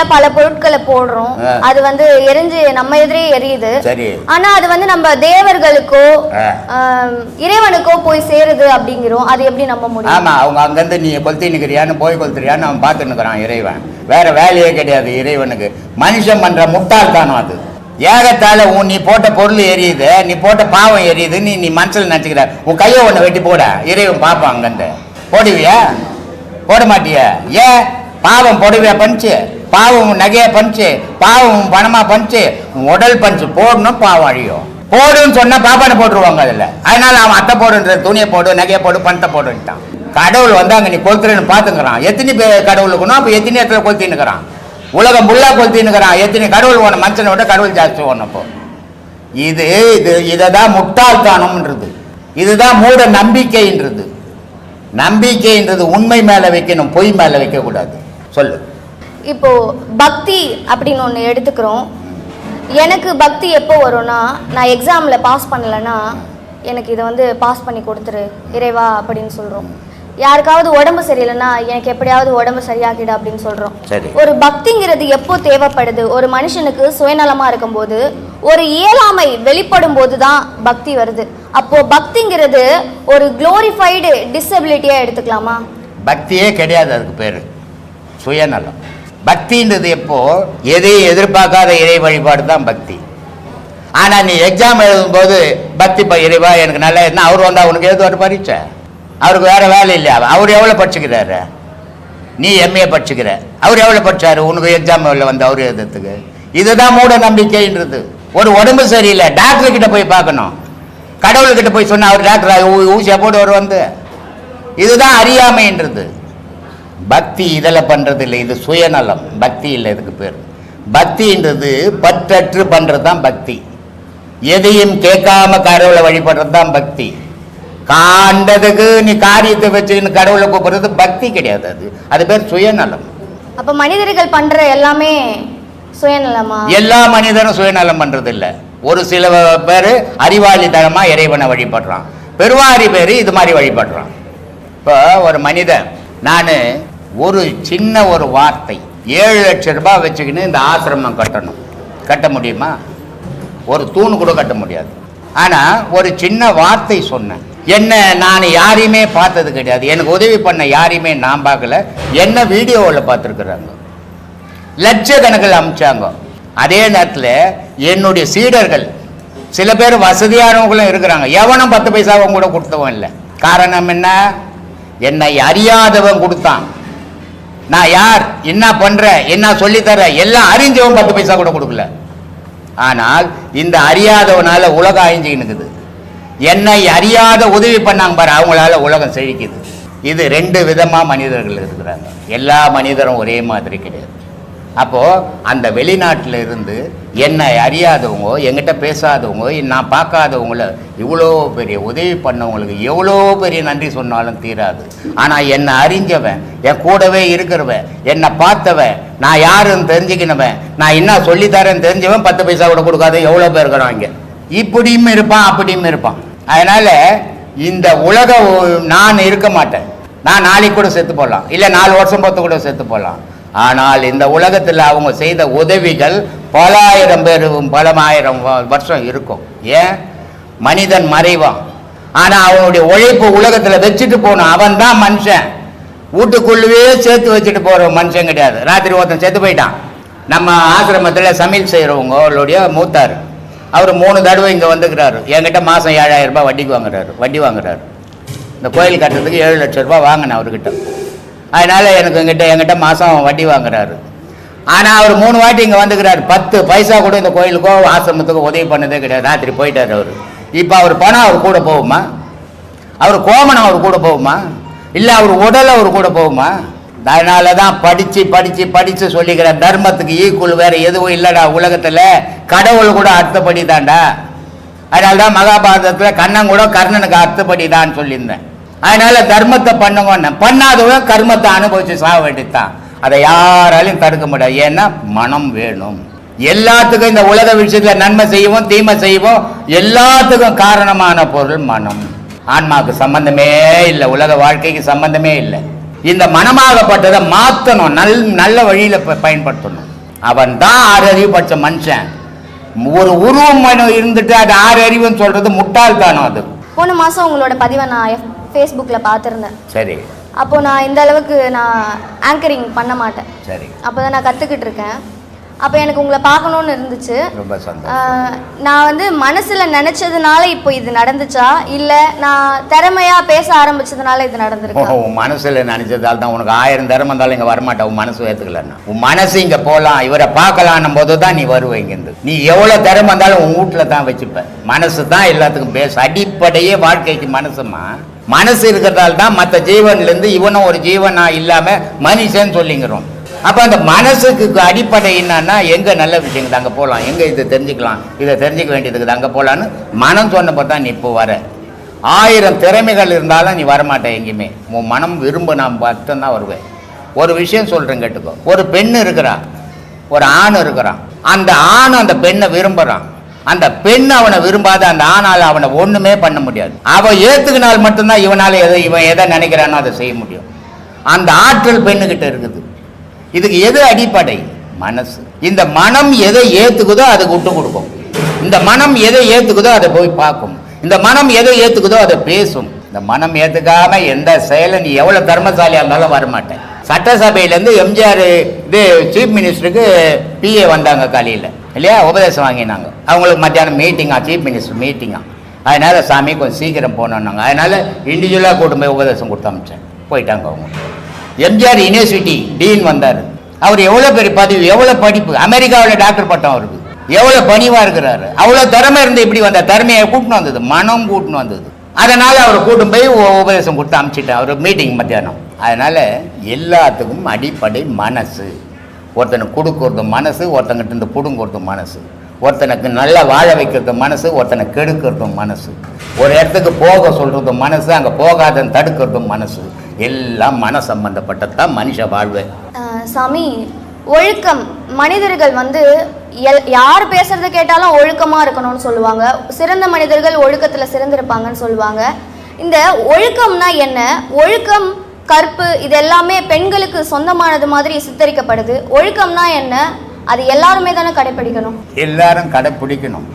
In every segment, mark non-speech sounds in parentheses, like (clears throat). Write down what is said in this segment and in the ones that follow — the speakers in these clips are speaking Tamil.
வீட்டுல பல பொருட்களை போடுறோம். அது வந்து எரிஞ்சு நம்ம எதிரே எரியுது. ஆனா அது வந்து நம்ம தேவர்களுக்கோ இறைவனுக்கோ போய் சேருது அப்படிங்கிறோம். அது எப்படி நம்ப முடியும்? ஆமா அவங்க அங்கேருந்து நீ கொளுத்தி நிற்கிறியான்னு போய் கொளுத்துறியான்னு அவன் பார்த்து நிற்கிறான் இறைவன். வேற வேலையே கிடையாது இறைவனுக்கு. மனுஷன் பண்ற முட்டாள்தானம் அது. ஏகத்தால உன் நீ போட்ட பொருள் எரியுது நீ போட்ட பாவம் எரியுது நீ நீ மனசில் நினச்சிக்கிற உன் கையை ஒன்று வெட்டி போட. இறைவன் பார்ப்பான் அங்கேருந்து. போடுவியா? போட மாட்டியா? ஏன்? பாவம் போடுவியா பஞ்சு பாவம் நகையை பஞ்சு பாவம் பணமாக பணமா பஞ்சு உடல் பஞ்சு போடணும் பாவம் அழியும். போடுன்னு சொன்னா பாப்பானை போட்டுருவாங்க அதுல. அதனால அவன் அத்தை போடுன்ற துணியை போடு நகையை போடு பணத்தை போடுன்ட்டான். கடவுள் வந்து அங்க நீ கொளுத்துறேன்னு பாத்துக்கிறான் எத்தனை பேர் கடவுள் இருக்கணும் அப்ப எத்தனை இடத்துல கொளுத்தின்னுக்கிறான். உலகம் ஃபுல்லாக கொளுத்தின்னுக்கிறான். எத்தனை கடவுள் ஓன மனுஷனை விட கடவுள் ஜாஸ்தி ஓனப்போ இது இது இதை தான் முட்டாள்தானம்ன்றது. இதுதான் மூட நம்பிக்கைன்றது. நம்பிக்கைன்றது உண்மை மேல வைக்கணும் பொய் மேல வைக்க கூடாது சொல்லு. இப்போ பக்தி அப்படின்னு ஒன்று எடுத்துக்கிறோம். எனக்கு பக்தி எப்போ வரும்னா நான் எக்ஸாமில் பாஸ் பண்ணலைன்னா எனக்கு இதை வந்து பாஸ் பண்ணி கொடுத்துரு இறைவா அப்படின்னு சொல்கிறோம் யாருக்காவது உடம்பு சரியில்லைன்னா எனக்கு எப்படியாவது உடம்பு சரியாக்கிடு அப்படின்னு சொல்கிறோம் ஒரு பக்திங்கிறது எப்போ தேவைப்படுது? ஒரு மனுஷனுக்கு சுயநலமா இருக்கும்போது ஒரு இயலாமை வெளிப்படும் போது தான் பக்தி வருது. அப்போ பக்திங்கிறது ஒரு குளோரிஃபைடு டிசபிலிட்டியா எடுத்துக்கலாமா? பக்தியே கிடையாது அதுக்கு பேர். சுயநலம். பக்தின்றது எப்போ? எதையும் எதிர்பார்க்காத இறை வழிபாடு தான் பக்தி. ஆனால் நீ எக்ஸாம் எழுதும்போது பக்தி ப இறைவா எனக்கு நல்லா இருந்தால் அவர் வந்தால் உனக்கு எழுதுவார் ஒரு பரீட்சை. அவருக்கு வேறு வேலை இல்லையா? அவர் எவ்வளோ படிச்சுக்கிறாரு? நீ எம்ஏ படிச்சுக்கிற. அவர் எவ்வளோ படித்தார் உனக்கு எக்ஸாம் வந்து அவர் எழுதுறதுக்கு? இதுதான் மூட நம்பிக்கைன்றது. ஒரு உடம்பு சரியில்லை டாக்டர் கிட்ட போய் பார்க்கணும். கடவுள்கிட்ட போய் சொன்னால் அவர் டாக்டர் ஊசியாக போட்டு அவர் வந்து. இதுதான் அறியாமைன்றது. பக்தி இதில் பண்றது இல்லை இது சுயநலம். பக்தி இல்லை இதுக்கு பேர். பக்தின்றது பற்றற்று பண்றது தான் பக்தி. எதையும் கேட்காம கடவுளை வழிபடுறது தான் பக்தி. காண்டதுக்கு நீ காரியத்தை வச்சுக்கின்னு கடவுளை கூப்பிடுறது பக்தி கிடையாது அது. அது பேர் சுயநலம். அப்ப மனிதர்கள் பண்ற எல்லாமே சுயநலமா? எல்லா மனிதனும் சுயநலம் பண்றது இல்ல ஒரு சில பேர் அறிவாளித்தனமா இறைவனை வழிபடுறான். பெருவாரி பேர் இது மாதிரி வழிபடுறான். இப்போ ஒரு மனிதன் நான் ஒரு சின்ன ஒரு வார்த்தை. ஏழு லட்சம் ரூபாய் வச்சுக்கின்னு இந்த ஆசிரமம் கட்டணும். கட்ட முடியுமா? ஒரு தூண் கூட கட்ட முடியாது. ஆனால் ஒரு சின்ன வார்த்தை சொன்னேன். என்ன நான் யாரையுமே பார்த்தது கிடையாது. எனக்கு உதவி பண்ண யாரையுமே நான் பார்க்கல. என்ன வீடியோவில் பார்த்துருக்குறாங்க? லட்சக்கணக்கில் அமிச்சாங்க. அதே நேரத்தில் என்னுடைய சீடர்கள் சில பேர் வசதியானவங்களும் இருக்கிறாங்க. எவனும் பத்து பைசாவும் கூட கொடுத்தவன் இல்லை. காரணம் என்ன? என்னை அறியாதவன் கொடுத்தான். நான் யார் என்ன பண்றேன் என்ன சொல்லித்தர எல்லாம் அறிஞ்சவன் பத்து பைசா கூட கொடுக்கல. ஆனால் இந்த அறியாதவனால உலகம் அழிஞ்சுக்கினுக்குது என்னை அறியாத உதவி பண்ணாங்க பாரு அவங்களால உலகம் செழிக்குது. இது ரெண்டு விதமா மனிதர்கள் இருக்கிறாங்க. எல்லா மனிதரும் ஒரே மாதிரி கிடையாது. அப்போ அந்த வெளிநாட்டில் இருந்து என்னை அறியாதவங்க என்கிட்ட பேசாதவங்க நான் பார்க்காதவங்கள இவ்வளோ பெரிய உதவி பண்ணவங்களுக்கு எவ்வளோ பெரிய நன்றி சொன்னாலும் தீராது. ஆனால் என்னை அறிஞ்சவன் என் கூடவே இருக்கிறவன் என்னை பார்த்தவன் நான் யாருன்னு தெரிஞ்சுக்கினவன் நான் என்ன சொல்லித்தரேன்னு தெரிஞ்சவன் பத்து பைசா கூட கொடுக்காத எவ்வளோ பேர் இருக்கிறான் இங்கே. இப்படியும் இருப்பான் அப்படியும் இருப்பான். அதனால் இந்த உலக நான் இருக்க மாட்டேன். நான் நாளைக்கு கூட செத்து போடலாம். இல்லை நாலு வருஷம் பொறுத்து கூட செத்து போடலாம். ஆனால் இந்த உலகத்தில் அவங்க செய்த உதவிகள் பல ஆயிரம் பேர் பல ஆயிரம் வருஷம் இருக்கும். ஏன்? மனிதன் மறைவான். ஆனால் அவனுடைய உழைப்பு உலகத்தில் வச்சுட்டு போகணும் அவன் தான் மனுஷன். வீட்டுக்குள்ளவே சேர்த்து வச்சுட்டு போகிற மனுஷன் கிடையாது. ராத்திரி ஒருத்தன் சேர்த்து போயிட்டான். நம்ம ஆசிரமத்தில் சமையல் செய்கிறவங்களுடைய மூத்தார். அவர் மூணு தடவை இங்கே வந்துக்கிறாரு. என்கிட்ட மாதம் ஏழாயிரம் ரூபாய் வட்டிக்கு வாங்குறாரு. வட்டி வாங்குறாரு. இந்த கோயில் கட்டுறதுக்கு ஏழு லட்சம் ரூபாய் வாங்கினேன் அவர்கிட்ட. அதனால் எனக்கு எங்கிட்ட என்கிட்ட மாதம் வட்டி வாங்குறாரு. ஆனால் அவர் மூணு வாட்டி இங்கே வந்துக்கிறாரு. பத்து பைசா கூட இந்த கோயிலுக்கோ ஆசிரமத்துக்கோ உதவி பண்ணதே கிடையாது. ராத்திரி போயிட்டார் அவர். இப்போ அவர் பணம் அவர் கூட போகுமா? அவர் கோமணம் அவர் கூட போகுமா? இல்லை அவர் உடல் அவர் கூட போகுமா? அதனால தான் படித்து படித்து படித்து சொல்லிக்கிற தர்மத்துக்கு ஈக்குவல் வேறு எதுவும் இல்லைடா உலகத்தில். கடவுள் கூட அர்த்தப்படி தான்டா அதனால தான் மகாபாரதத்தில் கண்ணன் கூட கர்ணனுக்கு அர்த்தப்படி தான் சொல்லியிருந்தேன். அதனால தர்மத்தை பண்ணுங்கன்னு பண்ணாதவங்க கர்மத்தை அனுபவிச்சு சாக வேண்டியதுதான். அதை யாராலையும் தடுக்க முடியாது. ஏன்னா மனம் வேணும். எல்லாத்துக்கும் இந்த உலக விஷயத்துல நன்மை செய்வோம் தீமை செய்வோம். எல்லாத்துக்கும் காரணமான பொருள் மனம். ஆன்மாவுக்கு சம்பந்தமே இல்லை. உலக வாழ்க்கைக்கு சம்பந்தமே இல்லை. இந்த மனமாகப்பட்டதை மாற்றணும் நல் நல்ல வழியில் பயன்படுத்தணும். அவன் தான் ஆறு அறிவு படிச்ச மனுஷன். ஒரு உருவம் இருந்துட்டு அது ஆறு அறிவுன்னு சொல்றது முட்டாள்தானோ அது. போன மாதம் உங்களோட பதிவை நான் ஃபேஸ்புக்கில் பார்த்துருந்தேன். சரி. அப்போது நான் இந்த அளவுக்கு நான் ஆங்கரிங் பண்ண மாட்டேன். சரி. அப்போ தான் நான் கற்றுக்கிட்டு இருக்கேன். அப்போ எனக்கு உங்களை பார்க்கணுன்னு இருந்துச்சு. ரொம்ப நான் வந்து மனசில் நினச்சதுனால இப்போ இது நடந்துச்சா? இல்லை நான் திறமையாக பேச ஆரம்பிச்சதுனால இது நடந்திருக்கா? உன் மனசுல நினைச்சதால் தான் உனக்கு ஆயிரம் தரம் வந்தாலும் இங்க வரமாட்டா உன் மனசு ஏத்துக்கலன்னா. உன் மனசு இங்க போலாம் இவரை பார்க்கலான்னும் போது தான் நீ வருவ இங்கிருந்து. நீ எவ்வளவு திறம் வந்தாலும் உன் வீட்டுல தான் வச்சுப்ப. மனசு தான் எல்லாத்துக்கும் பேச அடிப்படையே வாழ்க்கைக்கு மனசுமா மனசு இருக்கிறதால தான் மற்ற ஜீவன்லேருந்து இவனும் ஒரு ஜீவனா இல்லாமல் மனுஷன் சொல்லிங்கிறோம். அப்போ அந்த மனசுக்கு அடிப்படை என்னன்னா எங்கே நல்ல விஷயங்கள் அங்கே போகலாம் எங்கே இதை தெரிஞ்சுக்கலாம்? இதை தெரிஞ்சுக்க வேண்டியதுக்கு அங்கே போகலான்னு மனம் சொன்னப்போ தான் நீ இப்போ வர. ஆயிரம் திறமைகள் இருந்தாலும் நீ வரமாட்டே எங்கேயுமே. உன் மனம் விரும்ப நான் மட்டும்தான் வருவேன். ஒரு விஷயம் சொல்கிறேன் கேட்டுக்கோ. ஒரு பெண் இருக்கிறா. ஒரு ஆண் இருக்கிறான். அந்த ஆண் அந்த பெண்ணை விரும்புகிறான் அந்த பெண் அவனை விரும்பாத அந்த ஆணால் அவனை ஒன்றுமே பண்ண முடியாது. அவன் ஏற்றுக்கினால் மட்டும்தான் இவனால் எதை இவன் எதை நினைக்கிறானோ அதை செய்ய முடியும். அந்த ஆற்றல் பெண்ணுக்கிட்ட இருக்குது. இதுக்கு எது அடிப்படை? மனசு. இந்த மனம் எதை ஏற்றுக்குதோ அதை விட்டு கொடுக்கும். இந்த மனம் எதை ஏற்றுக்குதோ அதை போய் பார்க்கும். இந்த மனம் எதை ஏற்றுக்குதோ அதை பேசும். இந்த மனம் ஏற்றுக்காம எந்த செயலை நீ எவ்வளோ தர்மசாலியாக இருந்தாலும் வரமாட்டேன். சட்டசபையிலேருந்து எம்ஜிஆர் இது சீஃப் மினிஸ்டருக்கு பிஏ வந்தாங்க காலையில். இல்லையா? உபதேசம் வாங்கினாங்க. அவங்களுக்கு மத்தியானம் மீட்டிங்காக சீஃப் மினிஸ்டர் மீட்டிங்காக அதனால் சாமி கொஞ்சம் சீக்கிரம் போனோன்னாங்க அதனால் இண்டிவிஜுவலாக கூட்டு போய் உபதேசம் கொடுத்து அமிச்சேன் போயிட்டாங்க அவங்க. எம்ஜிஆர் யூனிவர்சிட்டி டீன் வந்தார். அவர் எவ்வளோ பெரிய பதிவு எவ்வளோ படிப்பு? அமெரிக்காவில் டாக்டர் பட்டம் அவருக்கு. எவ்வளோ பணிவாக இருக்கிறாரு? அவ்வளோ திறமை இருந்து இப்படி வந்தார். திறமையை கூட்டின்னு வந்தது மனம் கூட்டின்னு வந்தது. அதனால் அவரை கூட்டும் போய் உ- உபதேசம் கொடுத்து அமிச்சிட்டேன் அவர் மீட்டிங் மத்தியானம். அதனால் எல்லாத்துக்கும் அடிப்படை மனசு. ஒருத்தனுக்கு கொடுக்கறது மனசு ஒருத்தங்கிட்ட இருந்து பிடுங்கிறது மனசு. ஒருத்தனுக்கு நல்லா வாழ வைக்கிறது மனசு ஒருத்தனை கெடுக்கிறது மனசு. ஒரு இடத்துக்கு போக சொல்கிறது மனசு அங்கே போகாதன்னு தடுக்கிறதும் மனசு. எல்லாம் மன சம்பந்தப்பட்டதான் மனுஷ வாழ்வு. சாமி ஒழுக்கம். மனிதர்கள் வந்து எல் யார் பேசுறது கேட்டாலும் ஒழுக்கமாக இருக்கணும்னு சொல்லுவாங்க. சிறந்த மனிதர்கள் ஒழுக்கத்தில் சிறந்திருப்பாங்கன்னு சொல்லுவாங்க. இந்த ஒழுக்கம்னா என்ன? ஒழுக்கம் கற்பு இது எல்லாமே பெண்களுக்கு சொந்தமானது மாதிரி சித்தரிக்கப்படுது. ஒழுக்கம்னா என்ன? அது எல்லாருமே தானே கடைப்பிடிக்கணும். எல்லாரும் கடைப்பிடிக்கணும்.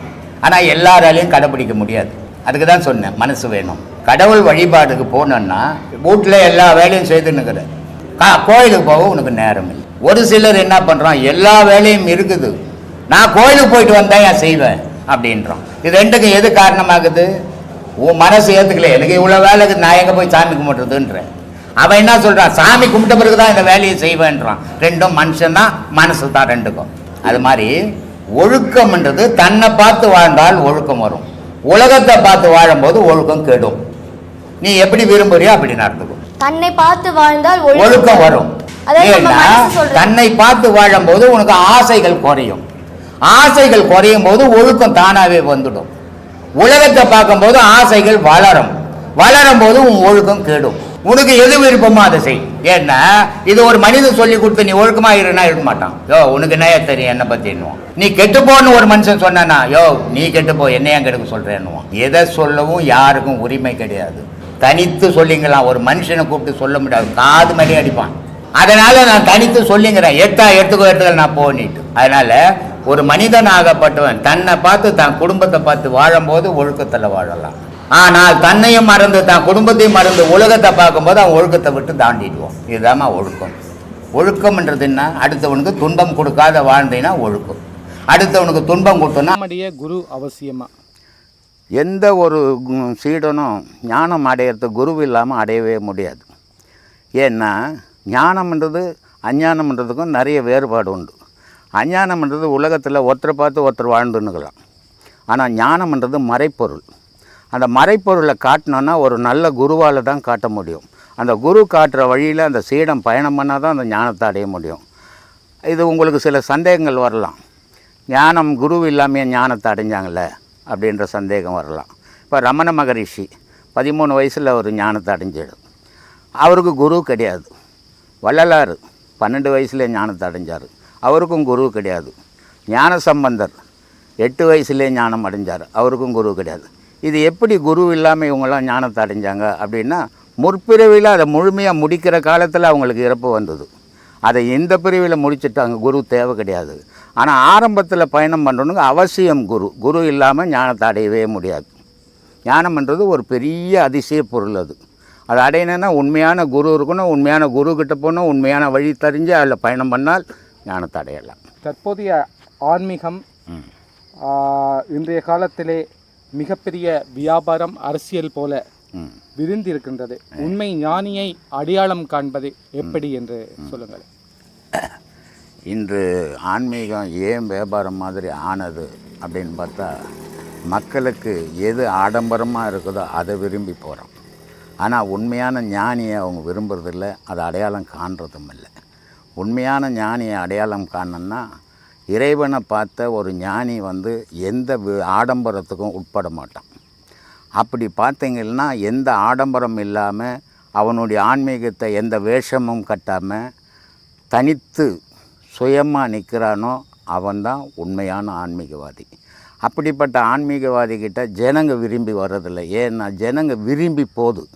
ஆனால் எல்லாராலையும் கடைப்பிடிக்க முடியாது. அதுக்கு தான் சொன்னேன் மனசு வேணும். கடவுள் வழிபாடுக்கு போனோன்னா வீட்டில் எல்லா வேலையும் செய்துன்னுக்கிற கா கோயிலுக்கு போக உனக்கு நேரம் இல்லை. ஒரு சிலர் என்ன பண்ணுறான் எல்லா வேலையும் இருக்குது. நான் கோயிலுக்கு போயிட்டு வந்தேன் நான் செய்வேன்? அப்படின்றோம் இது ரெண்டுக்கும் எது காரணமாகுது? உன் மனசு ஏற்றுக்கல எனக்கு இவ்வளோ வேலைக்கு நான் எங்கே போய் சாமி கும்பிட்றதுன்றேன். அவன் என்ன சொல்றான் சாமி கும்பிட்ட பிறகு தான் இந்த வேலையை செய்வேன்றான். ரெண்டும் மனுஷன் தான் மனசு தான் ரெண்டுக்கும். அது மாதிரி ஒழுக்கம்ன்றது தன்னை பார்த்து வாழ்ந்தால் ஒழுக்கம் வரும். உலகத்தை பார்த்து வாழும்போது ஒழுக்கம் கெடும். நீ எப்படி விரும்புறியோ அப்படி நடந்துக்கும். தன்னை பார்த்து வாழ்ந்தால் ஒழுக்கம் வரும். தன்னை பார்த்து வாழும்போது உனக்கு ஆசைகள் குறையும். ஆசைகள் குறையும் போது ஒழுக்கம் தானாவே வந்துடும். உலகத்தை பார்க்கும்போது ஆசைகள் வளரும். வளரும் போது உன் ஒழுக்கம் கெடும். உனக்கு எது விருப்பமோ அதை செய். ஏன்னா இது ஒரு மனிதன் சொல்லி கொடுத்து நீ ஒழுக்கமா இருனா இருக்க மாட்டான். யோ உனக்கு என்ன தெரியும் என்ன பத்தி என்னுவான். நீ கெட்டு போன்னு ஒரு மனுஷன் சொன்னா யோ நீ கெட்டு போ என்ன கெடுக்க சொல்றேன்னுவான். எதை சொல்லவும் யாருக்கும் உரிமை கிடையாது. தனித்து சொல்லிங்களாம். ஒரு மனுஷனை கூப்பிட்டு சொல்ல முடியாது. காது மாதிரி அடிப்பான். அதனால நான் தனித்து சொல்லிங்கிறேன். எட்டா எடுத்துக்கோ எடுத்துக்கோ நான் போனிட்டு அதனால ஒரு மனிதன் ஆகப்பட்டவன் தன்னை பார்த்து தன் குடும்பத்தை பார்த்து வாழும்போது ஒழுக்கத்தில் வாழலாம். ஆனால் தன்னையும் மறந்து தன் குடும்பத்தையும் மறந்து உலகத்தை பார்க்கும்போது அவன் ஒழுக்கத்தை விட்டு தாண்டிடுவான். இதுதாம்மா ஒழுக்கம். ஒழுக்கம்ன்றது என்ன? அடுத்தவனுக்கு துன்பம் கொடுக்காத வாழ்ந்தீங்கன்னா ஒழுக்கம். அடுத்தவனுக்கு துன்பம் கொடுத்தோன்னா நம்முடைய குரு அவசியமா? எந்த ஒரு சீடனும் ஞானம் அடையிறது குரு இல்லாமல் அடையவே முடியாது. ஏன்னா ஞானம்ன்றது அஞ்ஞானம்ன்றதுக்கும் நிறைய வேறுபாடு உண்டு. அஞ்ஞானம்ன்றது உலகத்தில் ஒருத்தரை பார்த்து ஒருத்தர் வாழ்ந்துன்னுக்கலாம். ஆனால் ஞானம்ன்றது மறைப்பொருள். அந்த மறைப்பொருளை காட்டினோன்னா ஒரு நல்ல குருவால் தான் காட்ட முடியும். அந்த குரு காட்டுற வழியில் அந்த சீடம் பயணம் பண்ணால் தான் அந்த ஞானத்தை அடைய முடியும். இது உங்களுக்கு சில சந்தேகங்கள் வரலாம். ஞானம் குரு இல்லாமையே ஞானத்தை அடைஞ்சாங்களே அப்படின்ற சந்தேகம் வரலாம். இப்போ ரமண மகரிஷி பதிமூணு வயசில் ஒரு ஞானத்தை அடைஞ்சிடும் அவருக்கு குரு கிடையாது. வள்ளலார் பன்னெண்டு வயசுலேயே ஞானத்தை அடைஞ்சார். அவருக்கும் குரு கிடையாது. ஞான சம்பந்தர் எட்டு வயசுலேயே ஞானம் அடைஞ்சார். அவருக்கும் குரு கிடையாது. இது எப்படி குரு இல்லாமல் இவங்கெல்லாம் ஞானத்தை அடைஞ்சாங்க அப்படின்னா முற்பிறவியில் அதை முழுமையாக முடிக்கிற காலத்தில் அவங்களுக்கு இறப்பு வந்தது. அதை இந்த பிரிவில் முடிச்சிட்டாங்க குரு தேவை கிடையாது. ஆனால் ஆரம்பத்தில் பயணம் பண்ணுறவனுக்கு அவசியம் குரு. குரு இல்லாமல் ஞானத்தை அடையவே முடியாது. ஞானம்ன்றது ஒரு பெரிய அதிசய பொருள் அது. அது அடையணும்னா உண்மையான குரு இருக்கணும் உண்மையான குரு கிட்ட போகணும் உண்மையான வழி தெரிஞ்சு அதில் பயணம் பண்ணால் ஞானத்தை அடையலாம். தற்போதைய ஆன்மீகம் இன்றைய காலத்திலே மிகப்பெரிய வியாபாரம் அரசியல் போல விரிந்திருக்கின்றது. உண்மை ஞானியை அடையாளம் காண்பது எப்படி என்று சொல்லுங்கள். இன்று ஆன்மீகம் ஏன் வியாபாரம் மாதிரி ஆனது அப்படின்னு பார்த்தா மக்களுக்கு எது ஆடம்பரமாக இருக்குதோ அதை விரும்பி போகிறோம் ஆனால் உண்மையான ஞானியை அவங்க விரும்புறதில்ல அதை அடையாளம் காண்றதும் இல்லை. உண்மையான ஞானியை அடையாளம் காணணும்னா இறைவனை பார்த்த ஒரு ஞானி வந்து எந்த வி- ஆடம்பரத்துக்கும் உட்பட மாட்டான். அப்படி பார்த்தீங்கன்னா எந்த ஆடம்பரம் இல்லாமல் அவனுடைய ஆன்மீகத்தை எந்த வேஷமும் கட்டாமல் தனித்து சுயமாக நிற்கிறானோ அவன்தான் உண்மையான ஆன்மீகவாதி. அப்படிப்பட்ட ஆன்மீகவாதிகிட்ட ஜனங்க விரும்பி வர்றதில்லை. ஏன்னா ஜனங்க விரும்பி போகுது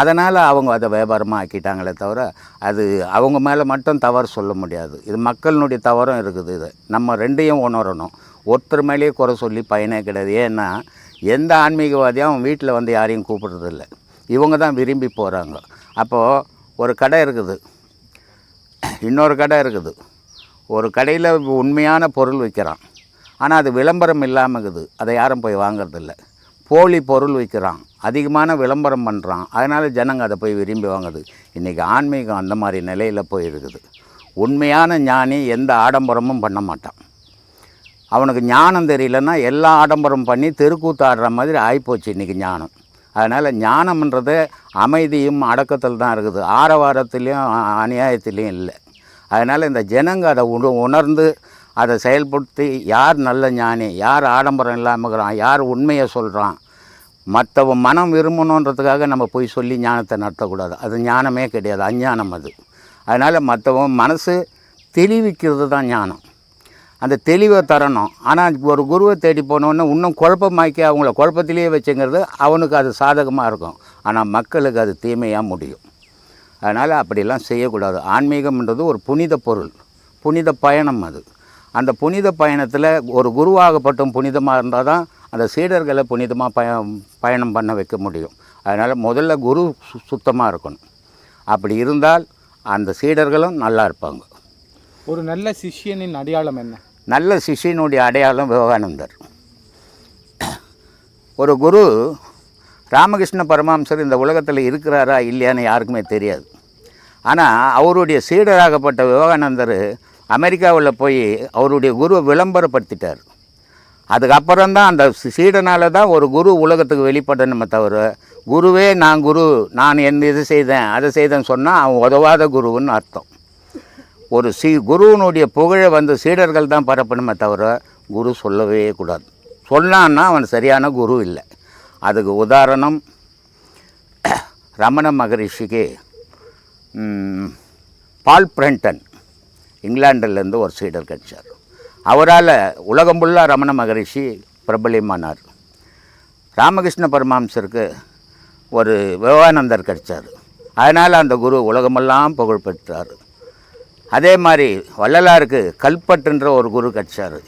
அதனால் அவங்க அதை வியாபாரமாக ஆக்கிட்டாங்களே தவிர அது அவங்க மேலே மட்டும் தவறு சொல்ல முடியாது. இது மக்களினுடைய தவறும் இருக்குது இது. நம்ம ரெண்டையும் உணரணும். ஒருத்தர் மேலேயே குறை சொல்லி பயனே கிடையாது. ஏன்னா எந்த ஆன்மீகவாதியும் அவன் வீட்டில் வந்து யாரையும் கூப்பிடுறதில்ல. இவங்க தான் விரும்பி போகிறாங்க அப்போது ஒரு கடை இருக்குது. இன்னொரு கடை இருக்குது. ஒரு கடையில் உண்மையான பொருள் விற்கிறான். ஆனால் அது விளம்பரம் இல்லாமல் இருக்குது. அதை யாரும் போய் வாங்குறதில்ல. போலி பொருள் விற்கிறான் அதிகமான விளம்பரம் பண்ணுறான் அதனால் ஜனங்க அதை போய் விரும்பி வாங்குது. இன்றைக்கி ஆன்மீகம் அந்த மாதிரி நிலையில் போய் இருக்குது. உண்மையான ஞானி எந்த ஆடம்பரமும் பண்ண மாட்டான். அவனுக்கு ஞானம் தெரியலன்னா எல்லா ஆடம்பரம் பண்ணி தெருக்கூத்து ஆடுற மாதிரி ஆகிப்போச்சு இன்றைக்கி ஞானம். அதனால் ஞானம்ன்றது அமைதியும் அடக்கத்தில் தான் இருக்குது. ஆரவாரத்துலேயும் அநியாயத்துலேயும் இல்லை. அதனால் இந்த ஜனங்க அதை உண உணர்ந்து அதை செயல்படுத்தி யார் நல்ல ஞானி யார் ஆடம்பரம் இல்லாமல் இருக்கிறான் யார் உண்மையை சொல்கிறான் மற்றவன் மனம் விரும்பணுன்றதுக்காக நம்ம போய் சொல்லி ஞானத்தை நடத்தக்கூடாது. அது ஞானமே கிடையாது அஞ்ஞானம் அது. அதனால் மற்றவன் மனசு தெளிவிக்கிறது தான் ஞானம். அந்த தெளிவை தரணும். ஆனால் ஒரு குருவை தேடி போனோன்னே இன்னும் குழப்பமாக்கி அவங்கள குழப்பத்திலேயே வச்சுங்கிறது அவனுக்கு அது சாதகமாக இருக்கும். ஆனால் மக்களுக்கு அது தீமையாக முடியும். அதனால் அப்படிலாம் செய்யக்கூடாது. ஆன்மீகம்ன்றது ஒரு புனித பொருள். புனித பயணம் அது. அந்த புனித பயணத்தில் ஒரு குருவாகப்பட்டும் புனிதமாக இருந்தால் தான் அந்த சீடர்களை புனிதமாக பய பயணம் பண்ண வைக்க முடியும். அதனால் முதல்ல குரு சு சுத்தமாக இருக்கணும். அப்படி இருந்தால் அந்த சீடர்களும் நல்லா இருப்பாங்க. ஒரு நல்ல சிஷ்யனின் அடையாளம் என்ன? நல்ல சிஷ்யனுடைய அடையாளம் விவேகானந்தர். ஒரு குரு ராமகிருஷ்ண பரமஹம்சர் இந்த உலகத்தில் இருக்கிறாரா இல்லையான்னு யாருக்குமே தெரியாது. ஆனால் அவருடைய சீடராகப்பட்ட விவேகானந்தர் அமெரிக்காவில் போய் அவருடைய குருவை விளம்பரப்படுத்திட்டார். அதுக்கப்புறம் தான் அந்த சீடனால் தான் ஒரு குரு உலகத்துக்கு வெளிப்படணுமே தவிர குருவே நான் குரு நான் என் இது செய்தேன் அதை செய்தேன்னு சொன்னால் அவன் உதவாத குருவுன்னு அர்த்தம். ஒரு சீ குருவினுடைய புகழை வந்து சீடர்கள் தான் பரப்பணுமே தவிர குரு சொல்லவே கூடாது. சொன்னான்னா அவன் சரியான குரு இல்லை. அதுக்கு உதாரணம் (clears throat) ரமண மகரிஷிக்கு பால் பிரண்டன். இங்கிலாண்டிலேருந்து ஒரு சீடர் கிடைச்சார் அவரால் உலகம் ஃபுல்லாக ரமண மகரிஷி பிரபலியமானார். ராமகிருஷ்ண பரமாம்சருக்கு ஒரு விவேகானந்தர் கிடைச்சார். அதனால் அந்த குரு உலகமெல்லாம் புகழ் பெற்றார் அதே மாதிரி வள்ளலாருக்கு கல்பட்டுன்ற ஒரு குரு கிடைச்சார்.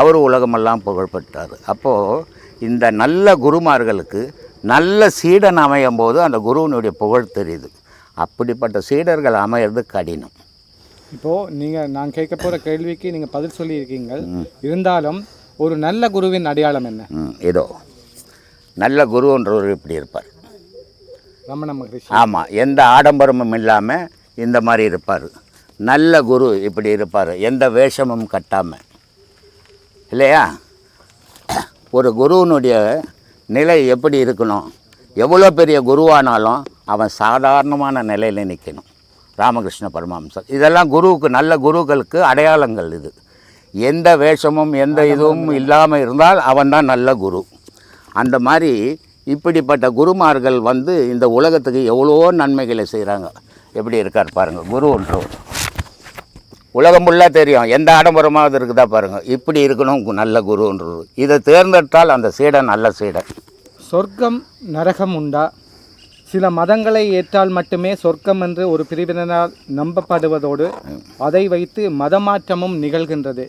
அவர் உலகமெல்லாம் புகழ் பெற்றார் அப்போது இந்த நல்ல குருமார்களுக்கு நல்ல சீடன் அமையும் போது அந்த குருவினுடைய புகழ் தெரியுது. அப்படிப்பட்ட சீடர்கள் அமையிறது கடினம். இப்போ நீங்க நான் கேட்க போற கேள்விக்கு நீங்க பதில் சொல்லியிருக்கீங்க இருந்தாலும் ஒரு நல்ல குருவின் அடையாளம் என்ன? இதோ நல்ல குருன்றவர் இப்படி இருப்பார். ரமண மகரிஷி. ஆமாம் எந்த ஆடம்பரமும் இல்லாமல் இந்த மாதிரி இருப்பார். நல்ல குரு இப்படி இருப்பார். எந்த வேஷமும் கட்டாமல் இல்லையா? ஒரு குருவினுடைய நிலை எப்படி இருக்கணும்? எவ்வளோ பெரிய குருவானாலும் அவன் சாதாரணமான நிலையில் நிற்கணும் ராமகிருஷ்ண பரமஹம்சர். இதெல்லாம் குருவுக்கு நல்ல குருக்களுக்கு அடையாளங்கள் இது. எந்த வேஷமும் எந்த இதுவும் இல்லாமல் இருந்தால் அவன்தான் நல்ல குரு. அந்த மாதிரி இப்படிப்பட்ட குருமார்கள் வந்து இந்த உலகத்துக்கு எவ்வளோ நன்மைகளை செய்கிறாங்க எப்படி இருக்கார் பாருங்கள் குரு ஒன்று. உலகம் ஃபுல்லாக தெரியும் எந்த ஆடம்பரமாவது இருக்குதா பாருங்கள் இப்படி இருக்கணும் நல்ல குருன்றது இதை தேர்ந்தெடுத்தால் அந்த சீடன் நல்ல சீடன். சொர்க்கம் நரகம் உண்டா? சில மதங்களை ஏற்றால் மட்டுமே சொர்க்கம் என்று ஒரு பிரிவினரால் நம்பப்படுவதோடு அதை வைத்து மதமாற்றமும் நிகழ்கின்றது.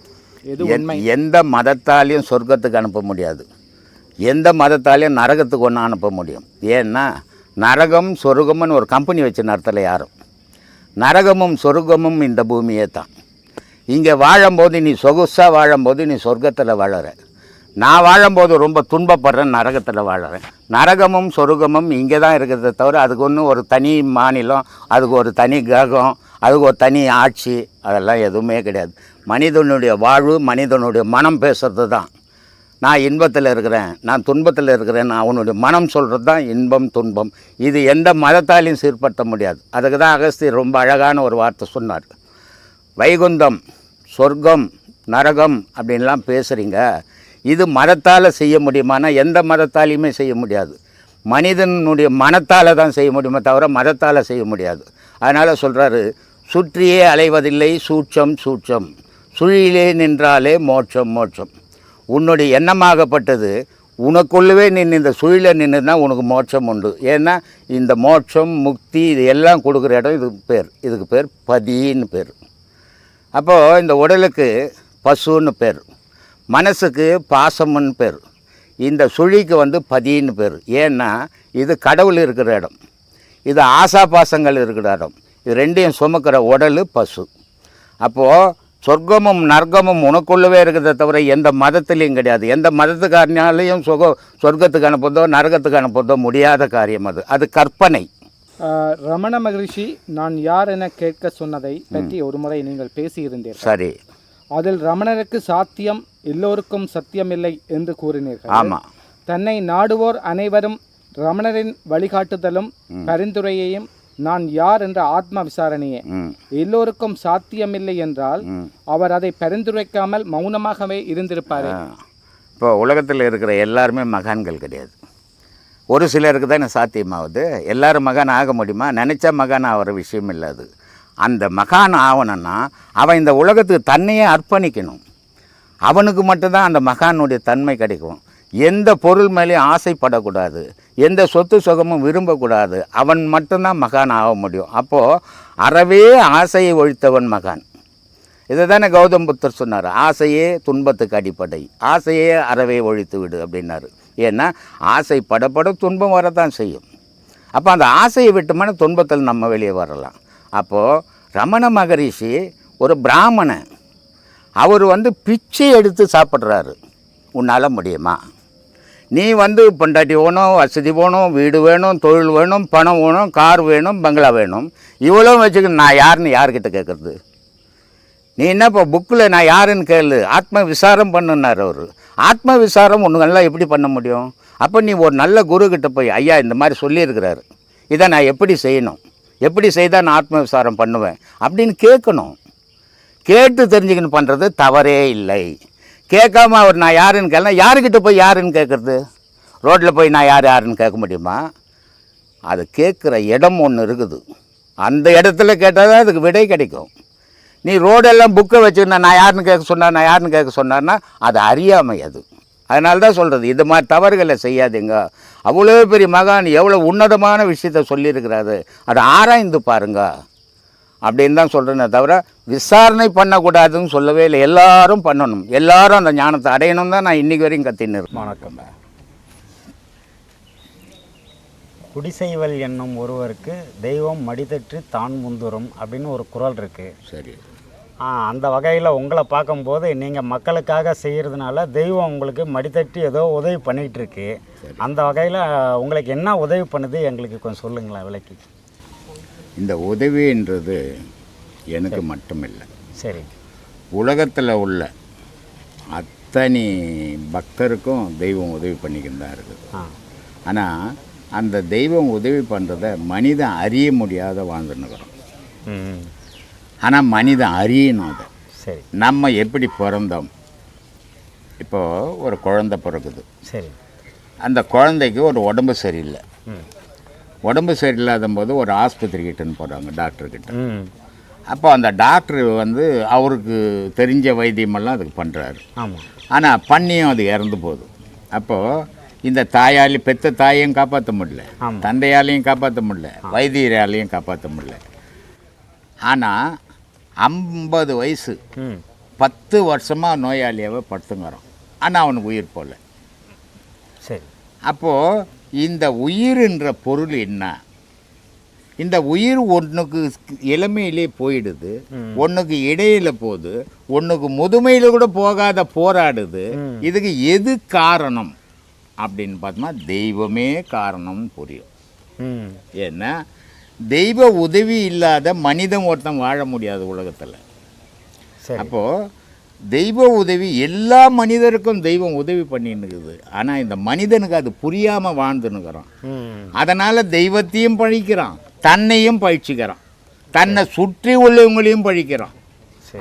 எது உண்மை? எந்த மதத்தாலையும் சொர்க்கத்துக்கு அனுப்ப முடியாது. எந்த மதத்தாலையும் நரகத்துக்கு ஒன்று அனுப்ப முடியும். ஏன்னா நரகம் சொர்க்கம்னு ஒரு கம்பெனி வச்சு நடத்தலை யாரும். நரகமும் சொர்க்கமும் இந்த பூமியே தான் இங்கே வாழும்போது நீ சொகுசாக வாழும்போது நீ சொர்க்கத்தில் வாழற நான் வாழும்போது ரொம்ப துன்பப்படுறேன் நரகத்தில் வாழறேன். நரகமும் சொர்க்கமும் இங்கே தான் இருக்கிறத தவிர அதுக்கு ஒன்றும் ஒரு தனி மாநிலம் அதுக்கு ஒரு தனி கிரகம் அதுக்கு ஒரு தனி ஆட்சி அதெல்லாம் எதுவுமே கிடையாது. மனிதனுடைய வாழ்வு மனிதனுடைய மனம் பேசுறது தான் நான் இன்பத்தில் இருக்கிறேன் நான் துன்பத்தில் இருக்கிறேன் நான் அவனுடைய மனம் சொல்கிறது தான் இன்பம் துன்பம். இது எந்த மதத்தாலையும் சீர்படுத்த முடியாது. அதுக்கு தான் அகஸ்தியர் ரொம்ப அழகான ஒரு வார்த்தை சொன்னார். வைகுந்தம் சொர்க்கம் நரகம் அப்படின்லாம் பேசுகிறீங்க இது மதத்தால் செய்ய முடியுமானா எந்த மதத்தாலையுமே செய்ய முடியாது. மனிதனுடைய மனத்தால் தான் செய்ய முடியுமே தவிர மதத்தால் செய்ய முடியாது. அதனால் சொல்கிறாரு சுற்றியே அலைவதில்லை சூட்சம் சூட்சம். சுழியிலே நின்றாலே மோட்சம் மோட்சம். உன்னுடைய எண்ணமாகப்பட்டது உனக்குள்ளவே நின்று இந்த சுழில நின்றுனா உனக்கு மோட்சம் உண்டு. ஏன்னா இந்த மோட்சம் முக்தி இது எல்லாம் கொடுக்குற இடம் இதுக்கு பேர். இதுக்கு பேர் பதின்னு பேர். அப்போது இந்த உடலுக்கு பசுன்னு பேர். மனசுக்கு பாசம்னு பேர். இந்த சுழிக்கு வந்து பதின்னு பேர். ஏன்னா இது கடவுள் இருக்கிற இடம். இது ஆசா பாசங்கள் இருக்கிற இடம். இது ரெண்டையும் சுமக்கிற உடல் பசு. அப்போது சொர்க்கமும் நர்க்கமும் உனக்குள்ளவே இருக்கிறத தவிர எந்த மதத்துலேயும் கிடையாது. எந்த மதத்துக்காரனாலையும் சுக சொர்க்கத்துக்கு அனுப்புறதோ நரகத்துக்கு அனுப்புறதோ முடியாத காரியம் அது. அது கற்பனை. ரமண மகரிஷி நான் யார் என கேட்க சொன்னதை பற்றி ஒருமுறை நீங்கள் பேசியிருந்தீர்கள். சரி. அதில் ரமணருக்கு சாத்தியம் எல்லோருக்கும் சத்தியமில்லை என்று கூறினீர்கள். ஆமாம் தன்னை நாடுவோர் அனைவரும் ரமணரின் வழிகாட்டுதலும் பரிந்துரையையும் நான் யார் என்ற ஆத்ம விசாரணையே. எல்லோருக்கும் சாத்தியமில்லை என்றால் அவர் அதை பரிந்துரைக்காமல் மௌனமாகவே இருந்திருப்பாரே. இப்போ உலகத்தில் இருக்கிற எல்லாருமே மகான்கள் கிடையாது. ஒரு சிலருக்கு தானே சாத்தியமாகுது எல்லாரும் மகான் ஆக முடியுமா? நினச்சா மகான் ஆகிற விஷயம் இல்லை அது. அந்த மகான் ஆகணும்னா அவன் இந்த உலகத்துக்கு தன்னையே அர்ப்பணிக்கணும். அவனுக்கு மட்டும்தான் அந்த மகானுடைய தன்மை கிடைக்கும். எந்த பொருள் மேலேயும் ஆசைப்படக்கூடாது. எந்த சொத்து சுகமும் விரும்பக்கூடாது. அவன் மட்டும்தான் மகான் ஆக முடியும். அப்போது அறவே ஆசையை ஒழித்தவன் மகான். இதை தானே கௌதம் புத்தர் சொன்னார். ஆசையே துன்பத்துக்கு அடிப்படை. ஆசையே அறவே ஒழித்து விடு அப்படின்னாரு. ஏன்னா ஆசை படப்பட துன்பம் வரத்தான் செய்யும். அப்போ அந்த ஆசையை விட்டுமான துன்பத்தில் நம்ம வெளியே வரலாம். அப்போது ரமண மகரிஷி ஒரு பிராமணன். அவர் வந்து பிச்சை எடுத்து சாப்பிட்றாரு. உன்னால் முடியுமா? நீ வந்து பொண்டாட்டி வேணும் வசதி வேணும் வீடு வேணும் தொழில் வேணும் பணம் வேணும் கார் வேணும் பங்களா வேணும். இவ்வளோ வச்சுக்க நான் யாருன்னு யார்கிட்ட கேட்குறது நீ என்ன இப்போ புக்கில் நான் யாருன்னு கேளு. ஆத்ம விசாரம் பண்ணுனார் அவர். ஆத்ம விசாரம் ஒன்றுங்கள்லாம் எப்படி பண்ண முடியும்? அப்போ நீ ஒரு நல்ல குருக்கிட்ட போய் ஐயா இந்த மாதிரி சொல்லியிருக்கிறாரு. இதை நான் எப்படி செய்யணும்? எப்படி செய்தால் நான் ஆத்ம விசாரம் பண்ணுவேன்? அப்படின்னு கேட்கணும். கேட்டு தெரிஞ்சுக்கணும் பண்ணுறது தவறே இல்லை. கேட்காம அவர் நான் யாருன்னு கேட்கலாம் யாருக்கிட்ட போய் யாருன்னு கேட்குறது? ரோட்டில் போய் நான் யார் யாருன்னு கேட்க முடியுமா? அது கேட்குற இடம் ஒன்று இருக்குது. அந்த இடத்துல கேட்டால் தான் அதுக்கு விடை கிடைக்கும். நீ ரோடெல்லாம் புக்கை வச்சுருந்தா நான் யாருன்னு கேட்க சொன்னார் நான் யாருன்னு கேட்க சொன்னார்னா அது அறியாமை அது. அதனால தான் சொல்கிறது இது மாதிரி தவறுகளை செய்யாதீங்க. அவ்வளோ பெரிய மகான் எவ்வளோ உன்னதமான விஷயத்த சொல்லியிருக்கிறாரு. அதை ஆராய்ந்து பாருங்க. அப்படின்னு தான் சொல்கிறேனே தவிர விசாரணை பண்ணக்கூடாதுன்னு சொல்லவே இல்லை. எல்லாரும் பண்ணணும். எல்லாரும் அந்த ஞானத்தை அடையணும் தான் நான் இன்றைக்கி வரையும் கத்தின்னு வணக்கம். குடிசைவல் என்னும் ஒருவருக்கு தெய்வம் மடிதற்றி தான் முந்துரும் அப்படின்னு ஒரு குறள் இருக்கு. சரி. அந்த வகையில் உங்களை பார்க்கும்போது நீங்கள் மக்களுக்காக செய்கிறதுனால தெய்வம் உங்களுக்கு மடித்தட்டி ஏதோ உதவி பண்ணிகிட்டு இருக்கு அந்த வகையில் உங்களுக்கு என்ன உதவி பண்ணுது எங்களுக்கு கொஞ்சம் சொல்லுங்களேன் விளக்கி. இந்த உதவின்றது எனக்கு மட்டுமில்லை. சரி. உலகத்தில் உள்ள அத்தனை பக்தருக்கும் தெய்வம் உதவி பண்ணிக்கிட்டு தான் இருக்குது ஆனால் அந்த தெய்வம் உதவி பண்ணுறத மனிதன் அறிய முடியாத வாழ்ந்துன்னுக்குறோம் ஆனால் மனிதன் அறியணும் அதை. சரி. நம்ம எப்படி பிறந்தோம்? இப்போது ஒரு குழந்தை பிறக்குது. சரி. அந்த குழந்தைக்கு ஒரு உடம்பு சரியில்லை. உடம்பு சரியில்லாத போது ஒரு ஆஸ்பத்திரி கிட்டன்னு போகிறாங்க டாக்டர்கிட்ட அப்போ அந்த டாக்டர் வந்து அவருக்கு தெரிஞ்ச வைத்தியமெல்லாம் அதுக்கு பண்ணுறாரு ஆமாம் ஆனால் பண்ணியும் அது இறந்து போகுது. அப்போது இந்த தாயாலி பெத்த தாயையும் காப்பாற்ற முடியல. தந்தையாலையும் காப்பாற்ற முடியல. வைத்தியராலையும் காப்பாற்ற முடியல. ஆனால் ஐம்பது வயசு. பத்து வருஷமாக நோயாளியாவே படுத்துங்கிறான். ஆனால் அவனுக்கு உயிர் போகல சரி. அப்போது இந்த உயிர்ன்ற பொருள் என்ன? இந்த உயிர் ஒன்றுக்கு இளமையிலே போயிடுது. ஒன்றுக்கு இடையில போகுது. ஒன்றுக்கு முதுமையில் கூட போகாத போராடுது. இதுக்கு எது காரணம்? அப்படின்னு பார்த்தோம்னா தெய்வமே காரணம்னு புரியும். ஏன்னா தெய்வ உதவி இல்லாத மனிதன் ஒருத்தன் வாழ முடியாது உலகத்தில். அப்போது தெய்வ உதவி எல்லா மனிதருக்கும் தெய்வம் உதவி பண்ணின்னு இருக்குது ஆனால் இந்த மனிதனுக்கு அது புரியாமல் வாழ்ந்துன்னுக்குறான் அதனால் தெய்வத்தையும் பழிக்கிறான். தன்னையும் பழிச்சுக்கிறான். தன்னை சுற்றி உள்ளவங்களையும் பழிக்கிறான்.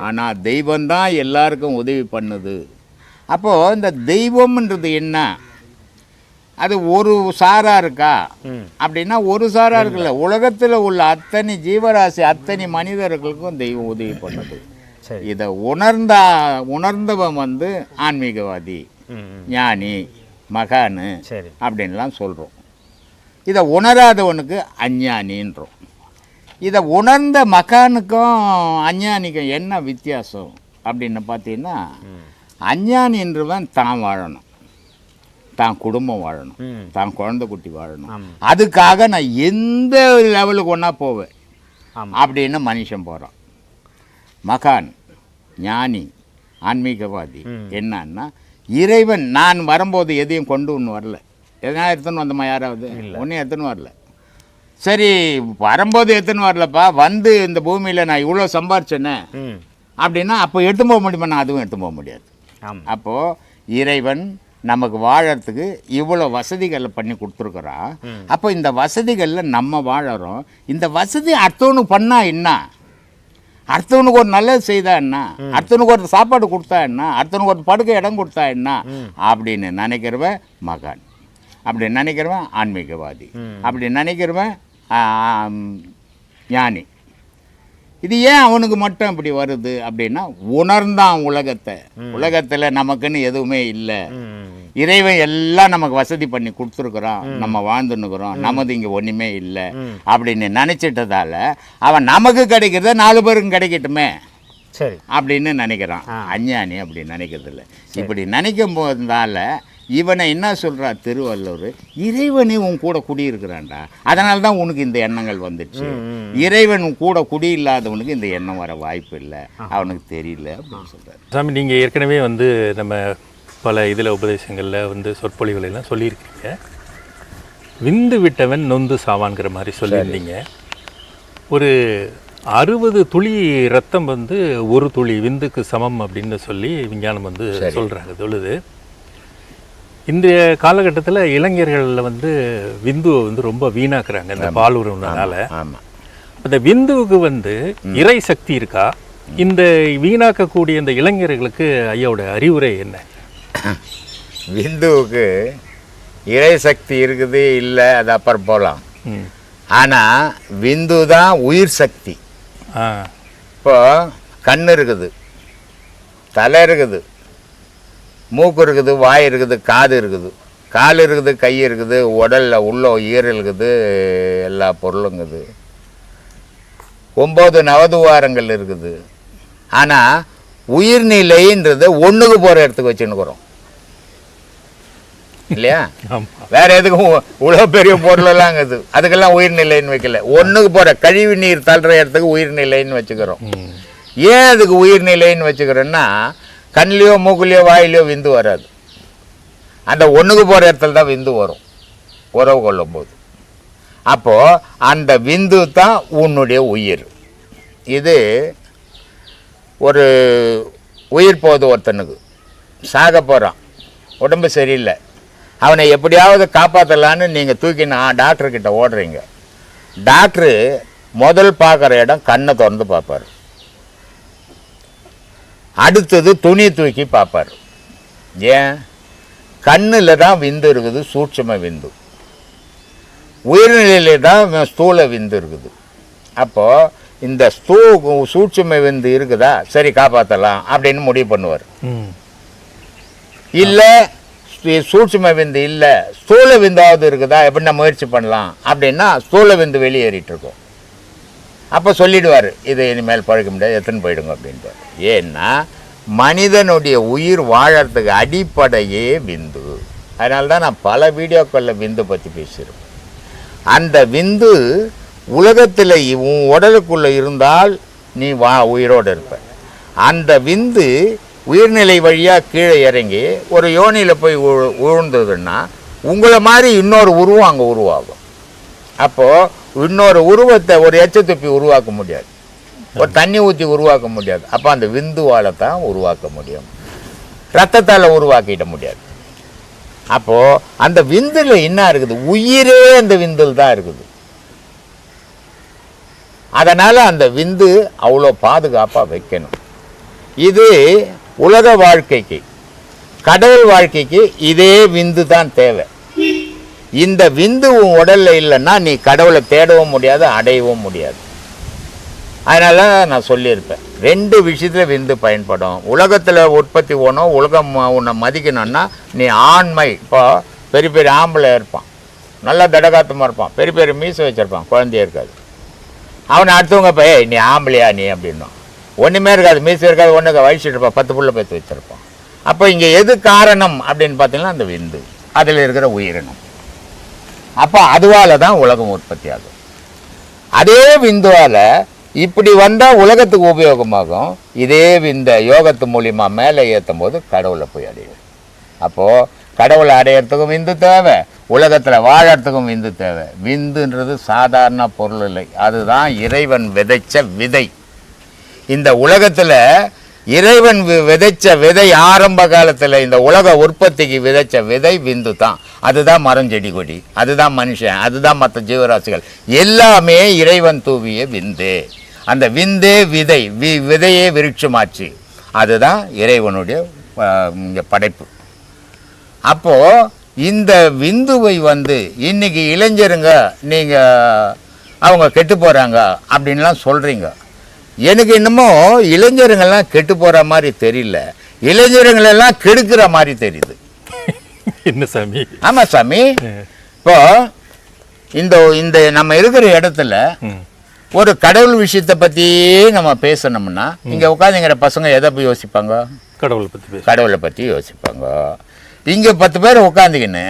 ஆனால் தெய்வம்தான் எல்லாருக்கும் உதவி பண்ணுது. அப்போது இந்த தெய்வம்ன்றது என்ன? அது ஒரு சாரா இருக்கா? அப்படின்னா ஒரு சாரா இருக்குல்ல. உலகத்தில் உள்ள அத்தனை ஜீவராசி அத்தனை மனிதர்களுக்கும் தெய்வம் உதவி பண்ணுது. சரி. இதை உணர்ந்தா உணர்ந்தவன் வந்து ஆன்மீகவாதி. ஞானி மகானு சரி. அப்படின்லாம் சொல்கிறோம் இதை உணராதவனுக்கு அஞ்ஞானின்றோம். இதை உணர்ந்த மகானுக்கும் அஞ்ஞானிக்கும் என்ன வித்தியாசம் அப்படின்னு பார்த்தீங்கன்னா அஞ்ஞானின்றவன் தான் வாழணும். தான் குடும்பம் வாழணும். தான் குழந்தை குட்டி வாழணும். அதுக்காக நான் எந்த லெவலுக்கு ஒன்றா போவேன். அப்படின்னு மனுஷன் போகிறான் மகான் ஞானி ஆன்மீகவாதி. என்னன்னா இறைவன் நான் வரும்போது எதையும் கொண்டு ஒன்று வரல. எதனா எடுத்துன்னு வந்தோமா யாராவது? ஒன்றும் எடுத்துன்னு வரல. சரி வரும்போது எடுத்துன்னு வரலப்பா வந்து இந்த பூமியில் நான் இவ்வளோ சம்பாரிச்சேனே அப்படின்னா அப்போ எடுத்து போக முடியுமா? நான் அதுவும் எடுத்து போக முடியாது. அப்போது இறைவன் நமக்கு வாழறதுக்கு இவ்வளோ வசதிகளை பண்ணி கொடுத்துருக்குறான் அப்போ இந்த வசதிகளில் நம்ம வாழறோம். இந்த வசதி அடுத்தவனுக்கு பண்ணா என்ன? அடுத்தவனுக்கு ஒரு நல்லது செய்தா என்ன? அடுத்தவனுக்கு ஒரு சாப்பாடு கொடுத்தா என்ன? அடுத்தவனுக்கு ஒரு படுக்க இடம் கொடுத்தா என்ன? அப்படின்னு நினைக்கிறவன் மகான். அப்படி நினைக்கிறவன் ஆன்மீகவாதி. அப்படி நினைக்கிறவன் ஞானி. இது ஏன் அவனுக்கு மட்டும் இப்படி வருது அப்படின்னா உணர்ந்தான் உலகத்தை. உலகத்தில் நமக்குன்னு எதுவுமே இல்லை. இறைவன் எல்லாம் நமக்கு வசதி பண்ணி கொடுத்துருக்குறான். நம்ம வாழ்ந்துன்னுக்குறோம். நமது இங்கே ஒன்றுமே இல்லை. அப்படின்னு நினச்சிட்டதால அவன் நமக்கு கிடைக்கிறத நாலு பேருக்கு கிடைக்கட்டுமே. சரி. அப்படின்னு நினைக்கிறான். அஞ்ஞானி அப்படி நினைக்கிறதில்ல இப்படி நினைக்கும் போதால இவனை என்ன சொல்றா திருவள்ளுவர்? இறைவனே உன் கூட குடியிருக்கிறான்டா. அதனால தான் உனக்கு இந்த எண்ணங்கள் வந்துச்சு. இறைவன் உன் கூட குடி இல்லாதவனுக்கு இந்த எண்ணம் வர வாய்ப்பு இல்லை. அவனுக்கு தெரியல அப்படின்னு சொல்றாரு. சாமி நீங்கள் ஏற்கனவே வந்து நம்ம பல இதில் உபதேசங்களில் வந்து சொற்பொழிவுகள் எல்லாம் சொல்லியிருக்கீங்க. விந்து விட்டவன் நொந்து சாவான்கிற மாதிரி சொல்லியிருந்தீங்க. ஒரு அறுபது துளி ரத்தம் வந்து ஒரு துளி விந்துக்கு சமம் அப்படின்னு சொல்லி விஞ்ஞானம் வந்து சொல்கிறாங்க சொல்லுது. இன்றைய காலகட்டத்தில் இளைஞர்களில் வந்து விந்துவை வந்து ரொம்ப வீணாக்குறாங்க இந்த பால் உறவுனால ஆமாம் அந்த விந்துவுக்கு வந்து இறை சக்தி இருக்கா? இந்த வீணாக்கக்கூடிய இந்த இளைஞர்களுக்கு ஐயாவோட அறிவுரை என்ன? (coughs) விந்துவுக்கு இறை சக்தி இருக்குது இல்லை அது அப்புறம் போகலாம். ஆனால் விந்து தான் உயிர் சக்தி. இப்போ கண் இருக்குது தலை இருக்குது மூக்கு இருக்குது வாய் இருக்குது காது இருக்குது. கால் இருக்குது கை இருக்குது உடலில் உள்ள ஈரல் இருக்குது எல்லா பொருளும் இருக்குது. ஒம்பது நவதுவாரங்கள் இருக்குது. ஆனால் உயிர்நிலைன்றது ஒன்றுக்கு போகிற இடத்துக்கு வச்சுன்னுக்குறோம். இல்லையா? வேற எதுக்கும் இவ்வளோ பெரிய பொருளெல்லாம் இருக்குது அதுக்கெல்லாம் உயிர்நிலைன்னு வைக்கல. ஒன்றுக்கு போகிற கழிவு நீர் தள்ளுற இடத்துக்கு உயிர்நிலைன்னு வச்சுக்கிறோம். ஏன் அதுக்கு உயிர்நிலைன்னு வச்சுக்கிறோன்னா கண்லேயோ மூக்குலேயோ வாயிலையோ விந்து வராது. அந்த ஒன்றுக்கு போகிற இடத்துல தான் விந்து வரும். உறவு கொள்ளும்போது. அப்போது அந்த விந்து தான் உன்னுடைய உயிர். இது ஒரு உயிர் போகுது ஒருத்தனுக்கு. சாக போகிறான் உடம்பு சரியில்லை. அவனை எப்படியாவது காப்பாற்றலான்னு நீங்கள் தூக்கி நான் டாக்டர்கிட்ட ஓடுறீங்க. டாக்டரு முதல் பார்க்குற இடம் கண்ணை திறந்து பார்ப்பார். அடுத்தது துணி தூக்கி பார்ப்பார். ஏன்? கண்ணில் தான் விந்து இருக்குது சூட்சும விந்து. உயிர்நிலையில தான் ஸ்தூல விந்து இருக்குது. அப்போது இந்த ஸ்தூ சூட்சும விந்து இருக்குதா? சரி காப்பாற்றலாம் அப்படின்னு முடிவு பண்ணுவார். இல்லை சூட்சும விந்து இல்லை ஸ்தூல விந்தாவது இருக்குதா? எப்படின்னா முயற்சி பண்ணலாம். அப்படின்னா ஸ்தூல விந்து வெளியேறிட்டு இருக்கும் அப்போ சொல்லிடுவார் இதை இனிமேல் பழக்க முடியாது எத்தனை போயிடுங்க அப்படின்ட்டு ஏன்னா மனிதனுடைய உயிர் வாழறதுக்கு அடிப்படையே விந்து. அதனால தான் நான் பல வீடியோக்களில் விந்து பற்றி பேசியிருக்கேன். அந்த விந்து உலகத்தில் உன் உடலுக்குள்ளே இருந்தால் நீ வா உயிரோடு இருப்ப. அந்த விந்து உயிர்நிலை வழியாக கீழே இறங்கி ஒரு யோனியில் போய் உழு உழுந்ததுன்னா உங்களை மாதிரி இன்னொரு உருவம் அங்கே உருவாகும். அப்போது இன்னொரு உருவத்தை ஒரு எச்சத்துப்பி உருவாக்க முடியாது. ஒரு தண்ணி ஊற்றி உருவாக்க முடியாது. அப்போ அந்த விந்துவால் தான் உருவாக்க முடியும். ரத்தத்தால் உருவாக்கிட முடியாது. அப்போது அந்த விந்தில் என்ன இருக்குது? உயிரே அந்த விந்தில் தான் இருக்குது. அதனால் அந்த விந்து அவ்வளோ பாதுகாப்பாக வைக்கணும். இது உலக வாழ்க்கைக்கு கடவுள் வாழ்க்கைக்கு இதே விந்து தான் தேவை. இந்த விந்து உன் உடலில் இல்லைன்னா நீ கடவுளை தேடவும் முடியாது அடையவும் முடியாது. அதனால நான் சொல்லியிருப்பேன். ரெண்டு விஷயத்தில் விந்து பயன்படும். உலகத்தில் உற்பத்தி போகணும் உலகம் உன்னை மதிக்கணும்னா நீ ஆண்மை. இப்போ பெரிய பெரிய ஆம்பளை இருப்பான். நல்லா தடகாத்தமாக இருப்பான். பெரிய பெரிய மீசை வச்சிருப்பான். குழந்தைய இருக்காது. அவனை அடுத்தவங்க பைய நீ ஆம்பளையா நீ? அப்படின்னும். ஒன்றுமே இருக்காது மீசை இருக்காது ஒன்று வயசிட்டு இருப்பான் பத்து புள்ள பேத்து வச்சுருப்போம். அப்போ இங்கே எது காரணம் அப்படின்னு பார்த்தீங்கன்னா அந்த விந்து. அதில் இருக்கிற உயிரினம். அப்போ அதுவால் தான் உலகம் உற்பத்தி ஆகும். அதே விந்துவால் இப்படி வந்தால் உலகத்துக்கு உபயோகமாகும். இதே விந்த யோகத்து மூலிமா மேலே ஏற்றும் போது கடவுளை போய் அடையும் அப்போது கடவுளை அடையிறதுக்கும் விந்து தேவை. உலகத்தில் வாழறதுக்கும் விந்து தேவை. விந்துன்றது சாதாரண பொருள் இல்லை. அதுதான் இறைவன் விதைச்ச விதை. இந்த உலகத்தில் இறைவன் விதைச்ச விதை ஆரம்ப காலத்தில் இந்த உலக உற்பத்திக்கு விதைச்ச விதை விந்து தான். அதுதான் மரம் செடி கொடி. அதுதான் மனுஷன். அதுதான் மற்ற ஜீவராசிகள். எல்லாமே இறைவன் தூவிய விந்து. அந்த விந்தே விதை வி விதையே விருட்சமாச்சு. அதுதான் இறைவனுடைய இங்கே படைப்பு. அப்போது இந்த விந்துவை வந்து இன்னைக்கு இளைஞருங்க நீங்கள் அவங்க கெட்டு போகிறாங்க அப்படின்லாம் சொல்கிறீங்க எனக்கு என்னமோ இளைஞருங்கெல்லாம் கெட்டு போகிற மாதிரி தெரியல. இளைஞருங்களெல்லாம் கெடுக்கிற மாதிரி தெரியுது. (laughs) என்ன சாமி? ஆமாம் சாமி. இப்போ இந்த இந்த நம்ம இருக்கிற இடத்துல. ஒரு கடவுள் விஷயத்தை பற்றியே நம்ம பேசணும்னா இங்கே உட்காந்துங்கிற பசங்க எதை போய் யோசிப்பாங்க? கடவுளை பற்றி கடவுளை பற்றி யோசிப்பாங்க. இங்கே பத்து பேர் உட்காந்துக்கின்னு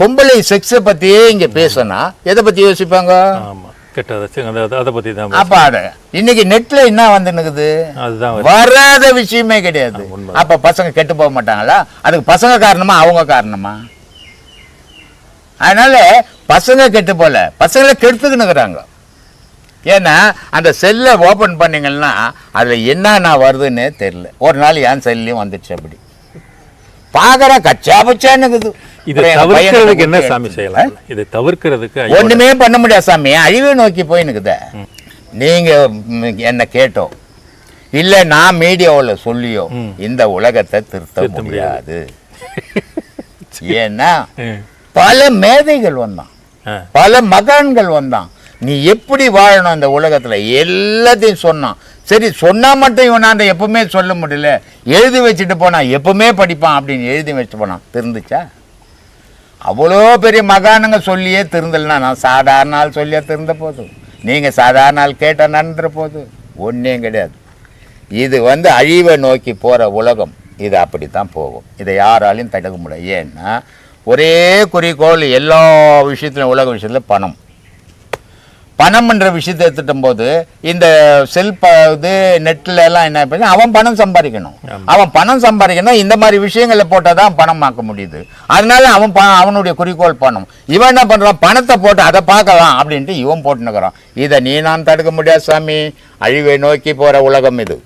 பொம்பளை செக்ஸை பற்றியே இங்கே பேசினா எதை பற்றி யோசிப்பாங்க? ஆமாம் கெட்டதாச்சும் அதை அதை பற்றி தான் அப்போ அதை இன்னைக்கு நெட்டில் என்ன வந்துன்னுக்குது? அதுதான் வருது. விஷயமே கிடையாது. அப்போ பசங்க கெட்டு போக மாட்டாங்களா? அதுக்கு பசங்க காரணமா அவங்க காரணமா? அதனால பசங்க கெட்டு போல பசங்களை கெடுத்துக்கினுக்குறாங்க ஏன்னா அந்த செல்லை ஓப்பன் பண்ணீங்கன்னா அதில் என்னென்ன வருதுன்னே தெரியல. ஒரு நாள் என் செல்லையும் வந்துச்சு அப்படி. பார்க்குற கச்சா பச்சான்னுக்குது இதை தவிர்க்கிறதுக்கு என்ன சாமி செய்யலாம்? இதை தவிர்க்கிறதுக்கு ஒண்ணுமே பண்ண முடியாது சாமி. அழிவை நோக்கி போயினுக்குத நீங்க என்ன கேட்டோம் இல்ல நான் மீடியாவுல சொல்லியோ இந்த உலகத்தை திருத்த முடியாது. (laughs) ஏன்னா. பல மேதைகள் வந்தான். பல மகான்கள் வந்தான். நீ எப்படி வாழணும் அந்த உலகத்துல? எல்லாத்தையும் சொன்னான். சரி சொன்னால் மட்டும் இவனாண்ட எப்பவுமே சொல்ல முடியல. எழுதி வச்சுட்டு போனான் எப்பவுமே படிப்பான் அப்படின்னு எழுதி வச்சுட்டு போனான் திருந்துச்சா? அவ்வளோ பெரிய மகானுங்க சொல்லியே திருந்தலைனா நான் சாதாரண ஆள் சொல்லியே திருந்த போதும் நீங்கள் சாதாரண ஆள் கேட்டால் நடந்துற போது. ஒன்றே கிடையாது. இது வந்து அழிவை நோக்கி போகிற உலகம். இது அப்படி தான் போகும். இதை யாராலையும் தடுக்க முடியாது ஏன்னா ஒரே குறிக்கோள் எல்லா விஷயத்துலையும் உலக விஷயத்தில் பணம். பணம்ன்ற விஷயத்தை எடுத்துட்டும் போது இந்த செல் ப இது நெட்டில் எல்லாம் என்ன பண்ணி அவன் பணம் சம்பாதிக்கணும். அவன் பணம் சம்பாதிக்கணும் இந்த மாதிரி விஷயங்களை போட்டால் தான் பணம் ஆக்க முடியுது. அதனால அவன் ப அவனுடைய குறிக்கோள் பணம். இவன் என்ன பண்ணுறான் பணத்தை போட்டு அதை பார்க்கலாம் அப்படின்ட்டு இவன் போட்டுனுக்கிறான் இதை நீ நான் தடுக்க முடியாது சாமி. அழிவை நோக்கி போகிற உலகம் இது.